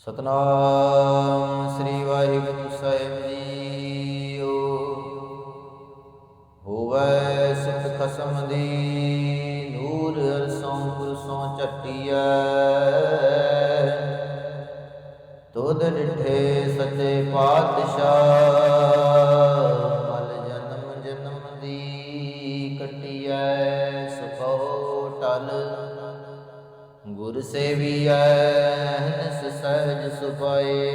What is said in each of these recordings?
ਸਤਨਾਮ ਸ੍ਰੀ ਵਾਹਿਗੁਰੂ ਸਾਹਿਬ ਜੀਓ। ਹੋਵੇ ਸਿੱਖ ਖਸਮ ਦੀ ਨੂਰ ਅਰਸੋਂ ਪੁਰਸੋਂ ਚੱਟੀਐ ਤੁਧ ਡਿਠੇ ਸੱਚੇ ਪਾਤਸ਼ਾਹ। ਗੁਰ ਸੇਵੀਐ ਹਨਸ ਸਹਿਜ ਸੁਪਾਏ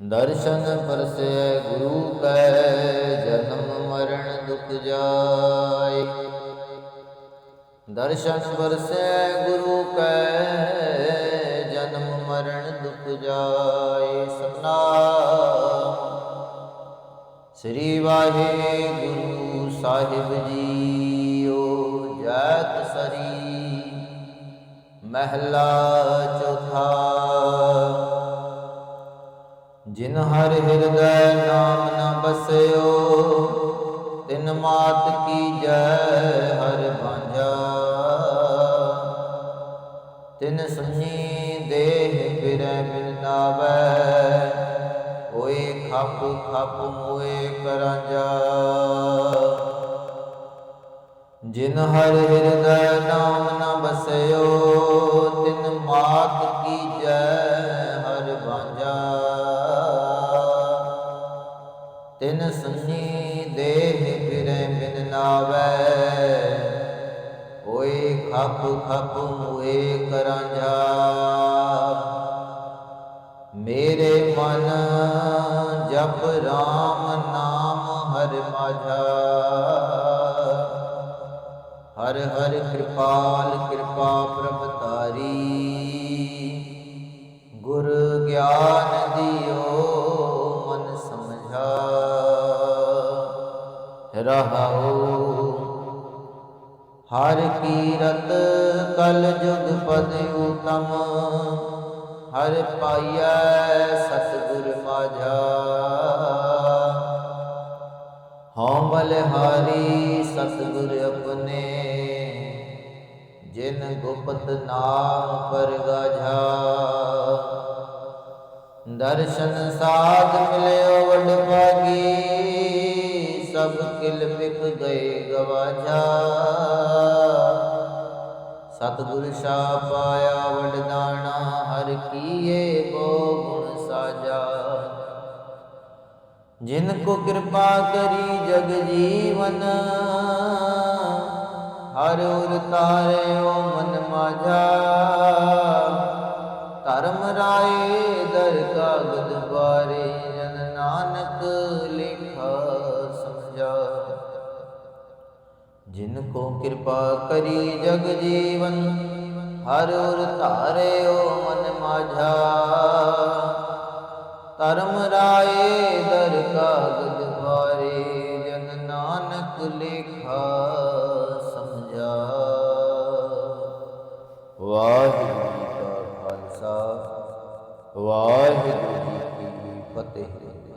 ਦਰਸ਼ਨ ਪਰਸੈ ਗੁਰੂ ਕੈ, ਜਨਮ ਮਰਨ ਦੁਖ ਜਾਏ। ਦਰਸ਼ਨ ਪਰਸੈ ਗੁਰੂ ਕੈ, ਜਨਮ ਮਰਨ ਦੁਖ ਜਾਏ। ਸਤਨਾਮ। ਸ੍ਰੀ ਵਾਹਿਗੁਰੂ ਸਾਹਿਬ ਜੀ ਮਹਿਲਾ ਚੌਥਾ। ਜਿਨ ਹਰ ਹਿਰਦੈ ਨਾਮ ਨ ਬਸਿਓ, ਤਿਨ ਮਾਤ ਕੀ ਜੈ ਹਰ ਭਾਂਜਾ। ਤਿਨ ਸੁਣੀ ਦੇਹ ਫਿਰੈ ਬਿਨ ਨਾਵੈ ਹੋਏ ਖਪ ਖਪ ਮੋਏ ਕਰਾਂਜਾ। ਜਿਨ ਹਰ ਹਿਰਦੈ ਨਾਮ ਤਿਨ ਸੁਣੀ ਦੇਹ ਫਿਰੈ ਬਿਨ ਨਾਵੈ। ਓਏ ਖਪ ਖਪ ਮੋਏ ਕਰਾਂਜਾ ਮੇਰੇ ਮਨ ਜਪ ਰਾਮ ਨਾਮ ਹਰ ਮਾਝਾ। ਹਰ ਹਰ ਕਿਰਪਾਲ ਕਿਰਪਾ ਪ੍ਰਭ ਤਾਰੀ ਗੁਰ ਗਿਆਨ ਰਹਾਉ ਹਰ ਕੀਰਤ ਕਲ ਜੁਗ ਪਦ ਉਤਮ, ਹਰ ਪਾਈਐ ਸਤਿਗੁਰ ਮਾਝਾ। ਹਉ ਬਲਿਹਾਰੀ ਸਤਿਗੁਰ ਆਪਣੇ, ਜਿਨ ਗੁਪਤ ਨਾਮ ਪਰਗਾਝਾ ਦਰਸ਼ਨ ਸਾਧ ਮਿਲਿਓ ਵਡ ਭਾਗੀ ਕਿਲ ਬਿਕ ਗਏ ਗਵਾਝਾ ਸਤਿਗੁਰ ਸ਼ਾ ਪਾਇਆ ਵਡਦਾਣਾ, ਹਰ ਕੀਏ ਬੋ ਗੁਣ ਸਾਜਾ। ਜਿਨ ਕੋ ਕਿਰਪਾ ਕਰੀ ਜਗ ਜੀਵਨ, ਹਰ ਉਰ ਤਾਰਿਓ ਮਨ ਮਾਝਾ। ਧਰਮ ਰਾਏ ਦਰ ਕਾਗਦ ਬਾਰੇ ਜਨ ਨਾਨਕ ਲਿਖ ਜਿਨ ਕੋ ਕਿਰਪਾ ਕਰੀ ਜਗ ਜੀਵਨ, ਹਰ ਉਰ ਧਾਰਿਓ ਮਨ ਮਾਝਾ। ਧਰਮ ਰਾਏ ਦਰ ਕਾਗਜ਼ ਭਾਰੇ ਜਨ ਨਾਨਕ ਲੇਖਾ ਸਮਝਾ। ਵਾਹਿਗੁਰੂ ਜੀ ਕਾ ਖਾਲਸਾ, ਵਾਹਿਗੁਰੂ ਜੀ ਕੀ ਫਤਿਹ।